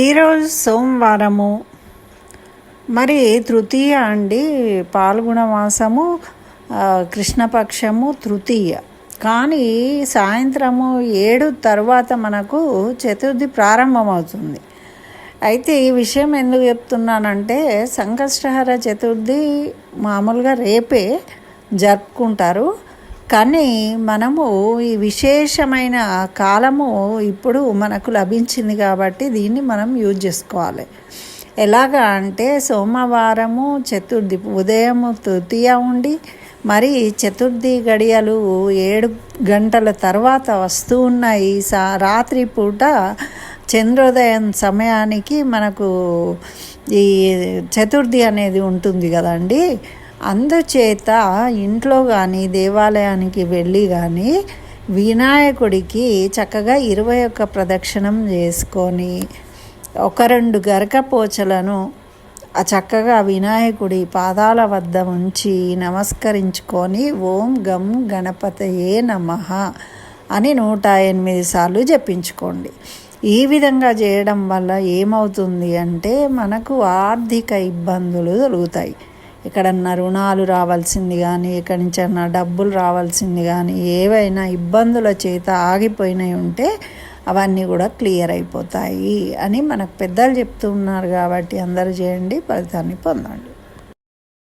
ఈరోజు సోమవారము. మరి తృతీయ అండి పాల్గొన మాసము కృష్ణపక్షము తృతీయ. కానీ సాయంత్రము ఏడు తర్వాత మనకు చతుర్థి ప్రారంభమవుతుంది. అయితే ఈ విషయం ఎందుకు చెప్తున్నానంటే సంకష్టహర చతుర్థి మామూలుగా రేపే జరుపుకుంటారు. కానీ మనము ఈ విశేషమైన కాలము ఇప్పుడు మనకు లభించింది కాబట్టి దీన్ని మనం యూజ్ చేసుకోవాలి. ఎలాగా అంటే సోమవారము చతుర్థి ఉదయం తృతీయ ఉండి మరి చతుర్థి గడియలు ఏడు గంటల తర్వాత వస్తూ ఉన్నాయి. సా రాత్రి పూట చంద్రోదయం సమయానికి మనకు ఈ చతుర్థి అనేది ఉంటుంది కదండి. అందుచేత ఇంట్లో కానీ దేవాలయానికి వెళ్ళి కానీ వినాయకుడికి చక్కగా ఇరవై ఒక్క ప్రదక్షిణం చేసుకొని ఒక రెండు గరక పోచలను ఆ చక్కగా వినాయకుడి పాదాల వద్ద ఉంచి నమస్కరించుకొని ఓం గం గణపతయే నమః అని నూట ఎనిమిది సార్లు జపించుకోండి. ఈ విధంగా చేయడం వల్ల ఏమవుతుంది అంటే మనకు ఆర్థిక ఇబ్బందులు కలుగుతాయి ఎక్కడన్నా రుణాలు రావాల్సింది కానీ ఎక్కడి నుంచన్నా డబ్బులు రావాల్సింది కానీ ఏవైనా ఇబ్బందుల చేత ఆగిపోయినవి ఉంటే అవన్నీ కూడా క్లియర్ అయిపోతాయి అని మనకు పెద్దలు చెప్తున్నారు కాబట్టి అందరూ చేయండి ఫలితాన్ని పొందండి.